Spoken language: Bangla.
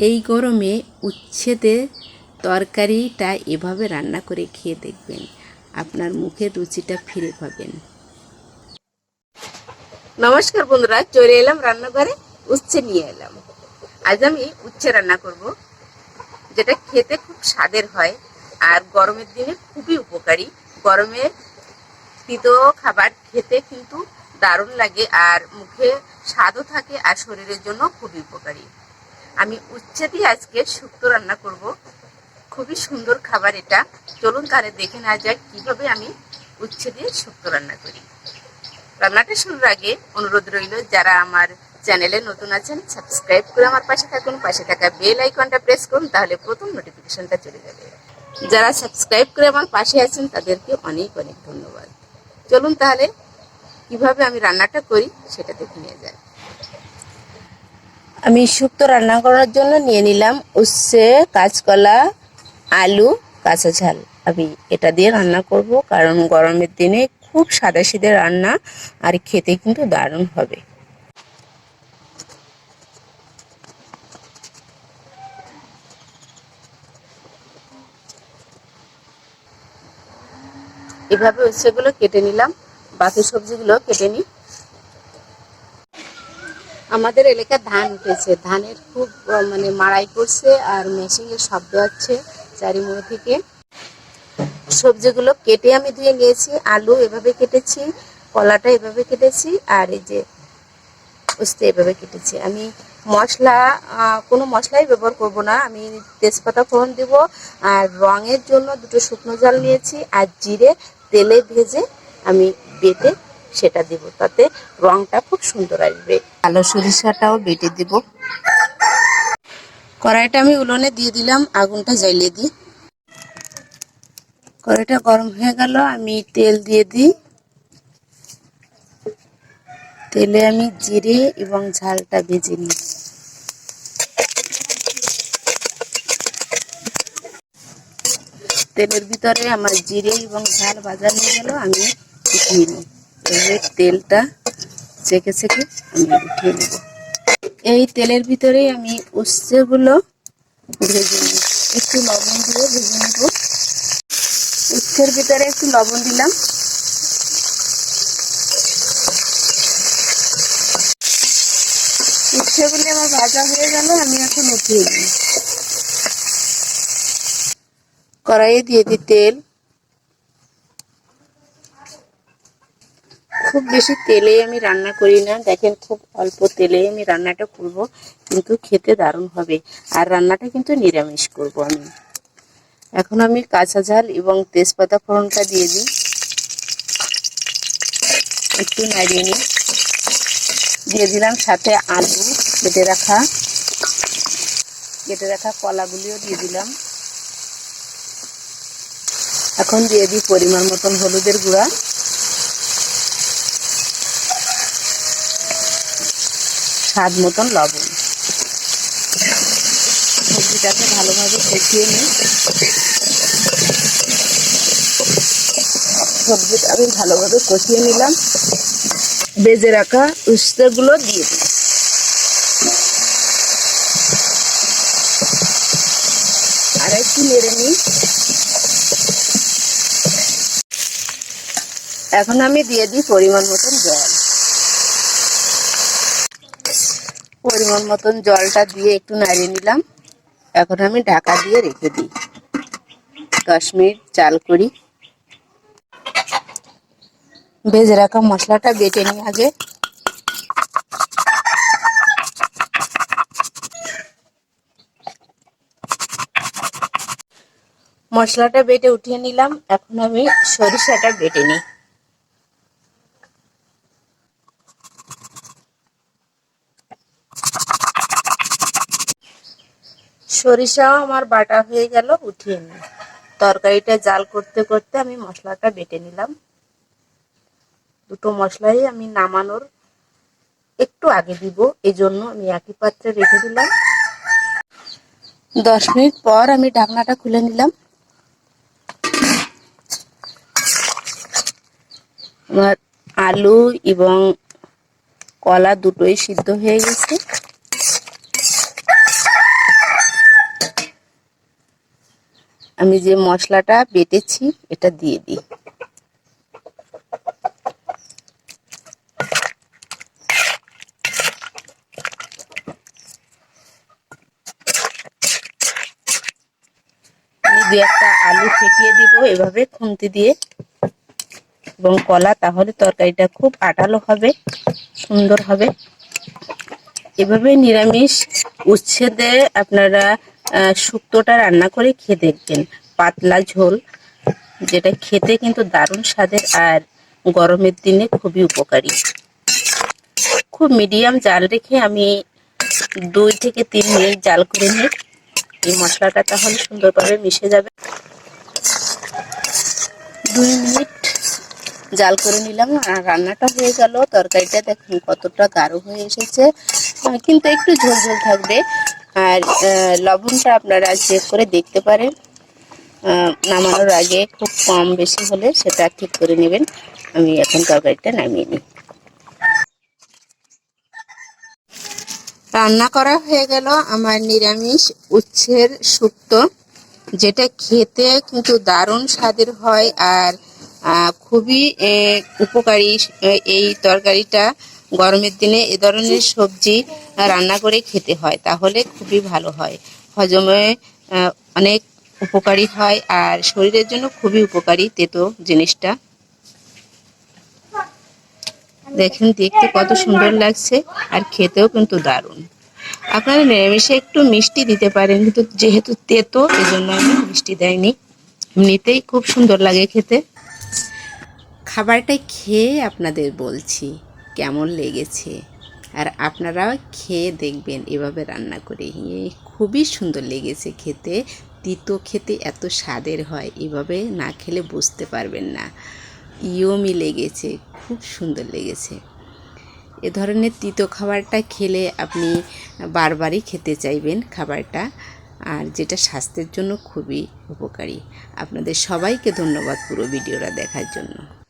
এই গরমে উচ্ছেদে তরকারিটা এভাবে রান্না করে খেয়ে দেখবেন। আপনার মুখে রুচিটা ফিরে পাবেন। নমস্কার বন্ধুরা, চলে এলাম রান্নাঘরে, উচ্ছে নিয়ে এলাম। আজ আমি উচ্ছে রান্না করব, যেটা খেতে খুব স্বাদের হয় আর গরমের দিনে খুবই উপকারী। গরমে তিতো খাবার খেতে কিন্তু দারুণ লাগে আর মুখে স্বাদও থাকে আর শরীরের জন্য খুবই উপকারী। আমি উচ্ছে দিয়ে আজকে শুক্তো রান্না করব। খুবই সুন্দর খাবার এটা। চলুন তাহলে দেখে না যাক কীভাবে আমি উচ্ছে দিয়ে শুক্তো রান্না করি। রান্নাটা শুরুর আগে অনুরোধ রইল, যারা আমার চ্যানেলে নতুন আছেন, সাবস্ক্রাইব করে আমার পাশে থাকুন। পাশে থাকা বেল আইকনটা প্রেস করুন, তাহলে প্রথম নোটিফিকেশনটা চলে যাবে। যারা সাবস্ক্রাইব করে আমার পাশে আছেন, তাদেরকে অনেক অনেক ধন্যবাদ। চলুন তাহলে কীভাবে আমি রান্নাটা করি, সেটা দেখে নিয়ে যাই আমি শুক্তো রান্না করার জন্য নিয়ে নিলাম উচ্ছে, কাঁচকলা, আলু, কাঁচা ঝাল। আমি এটা দিয়ে রান্না করব, কারণ গরমের দিনে খুব সাদা সিধে রান্না আর খেতে কিন্তু দারুণ হবে। এভাবে উচ্ছেগুলো কেটে নিলাম, বাকি সবজিগুলো কেটে নিই। আমাদের এলাকায় ধান উঠেছে। ধানের খুব মানে মাড়াই করছে আর মেশিনের শব্দ হচ্ছে চারিমুড়ো থেকে। সবজিগুলো কেটে আমি ধুয়ে নিয়েছি, আলু এভাবে কেটেছি, কলাটা এভাবে কেটেছি আর এই যে উস্তে এভাবে কেটেছি। আমি মশলা কোনো মশলাই ব্যবহার করব না। আমি তেজপাতা ফোড়ন দেব আর রঙের জন্য দুটো শুকনো জল নিয়েছি আর জিরে তেলে ভেজে আমি বেটে সেটা দিব, তাতে রংটা খুব সুন্দর আসবে। কালো সরিষাটাও বেটে দিব। কড়াইটা আমি উলনে দিয়ে দিলাম, আগুনটা জ্বালিয়ে দিই। কড়াইটা গরম হয়ে গেল, আমি তেল দিয়ে দিই। তেলে আমি জিরে এবং ঝালটা ভেজে নিই। তেলের ভিতরে আমার জিরে এবং ঝাল ভাজা হয়ে গেল, আমি নিই এবার তেলটা চেকে চেকে উঠিয়ে নেব। এই তেলের ভিতরে আমি উচ্ছেগুলো ভেজে একটু লবণ দিয়ে ভেজে নেব। উচ্ছের ভিতরে একটু লবণ দিলাম। উচ্ছেগুলি আমার ভাজা হয়ে গেল, আমি এখন উঠিয়ে নিই কড়াইয়ে দিয়ে দিই তেল। খুব বেশি তেলে আমি রান্না করি না। দেখেন খুব অল্প তেলে আমি রান্নাটা করব, কিন্তু খেতে দারুণ হবে। আর রান্নাটা কিন্তু নিরামিষ করব আমি। এখন আমি কাঁচা ঝাল এবং তেজপাতা ফোড়নটা দিয়ে দিই। একটু নাড়িয়ে নিই। দিয়ে দিলাম সাথে আলু কেটে রাখা। কেটে রাখা কলাগুলিও দিয়ে দিলাম। এখন দিয়ে দিই পরিমাণ মতন হলুদের গুঁড়া। স্বাদ মতন লবণ। সবজিটাকে ভালোভাবে কষিয়ে নিই। সবজিটা আমি ভালোভাবে কষিয়ে নিলাম। বেজে রাখা উস্তেগুলো দিয়ে দিই। আর একটু নেড়ে নিই। এখন আমি দিয়ে দিই পরিমাণ মতন জল। পরিমাণ মতন জলটা দিয়ে একটু নাড়িয়ে নিলাম। এখন আমি ঢাকা দিয়ে রেখে দিই। দশ মিনিট চাল করি। ভেজে রাখা মশলাটা বেটে নিই আগে। মশলাটা বেটে উঠিয়ে নিলাম। এখন আমি সরিষাটা বেটে নিই। সরিষাও আমার বাটা হয়ে গেল, উঠিয়ে নিই তরকারিটা জাল করতে করতে আমি মশলাটা বেটে নিলাম। দুটো মশলাই আমি নামানোর একটু আগে দিব জন্য আমি একই পাত্রে রেখে দিলাম। দশ মিনিট পর আমি ঢাকনাটা খুলে নিলাম। আমার আলু এবং কলা দুটোই সিদ্ধ হয়ে গেছে। আমি যে মশলাটা বেটেছি, এটা দিয়ে দিই। দু একটা আলু ফেটিয়ে দিব, এভাবে খুন্তি দিয়ে। এবং কলা, তাহলে তরকারিটা খুব আটালো হবে, সুন্দর হবে। এভাবে নিরামিষ উচ্ছেদে আপনারা শুক্তোটা রান্না করে খেয়ে দেখবেন। পাতলা ঝোল, যেটা খেতে কিন্তু দারুণ স্বাদের আর গরমের দিনে খুবই উপকারী। খুব মিডিয়াম জাল রেখে আমি দুই থেকে তিন মিনিট জাল করে নিই। এই মশলাটা তাহলে সুন্দরভাবে মিশে যাবে। দুই মিনিট জাল করে নিলাম আর রান্নাটা হয়ে গেল। তরকারিটা দেখুন কতটা গাঢ় হয়ে এসেছে। কিন্তু একটু ঝোল ঝোল থাকবে। আর লবণটা আপনারা চেক করে দেখতে পারেন। নামানোর আগে খুব কম বেশি হলে সেটা ঠিক করে নেবেন। আমি এখন তরকারিটা নামিয়ে নিই। রান্না করা হয়ে গেল আমার নিরামিষ উচ্ছের শুক্তো যেটা খেতে কিন্তু দারুণ স্বাদের হয়। আর খুবই উপকারী এই তরকারিটা গরমের দিনে এ ধরনের সবজি রান্না করে খেতে হয়, তাহলে খুবই ভালো হয়। হজমে অনেক উপকারী হয় আর শরীরের জন্য খুবই উপকারী তেতো জিনিসটা। দেখেন, দেখতে কত সুন্দর লাগছে আর খেতেও কিন্তু দারুণ। আপনারা নিরামিষে একটু মিষ্টি দিতে পারেন, কিন্তু যেহেতু তেতো, এজন্য আমি মিষ্টি দেয়নি এমনিতেই খুব সুন্দর লাগে খেতে। খাবারটা খেয়ে আপনাদের বলছি। কেমন লেগেছে? আর আপনারাও খেয়ে দেখবেন এভাবে রান্না করে। এ খুবই সুন্দর লেগেছে খেতে। তিতো খেতে এত স্বাদের হয়, এভাবে না খেলে বুঝতে পারবেন না। ইয়মি লেগেছে, খুব সুন্দর লেগেছে। এ ধরনের তিতো খাবারটা খেলে আপনি বারবারই খেতে চাইবেন খাবারটা, আর যেটা স্বাস্থ্যের জন্য খুবই উপকারী। আপনাদের সবাইকে ধন্যবাদ পুরো ভিডিওটা দেখার জন্য।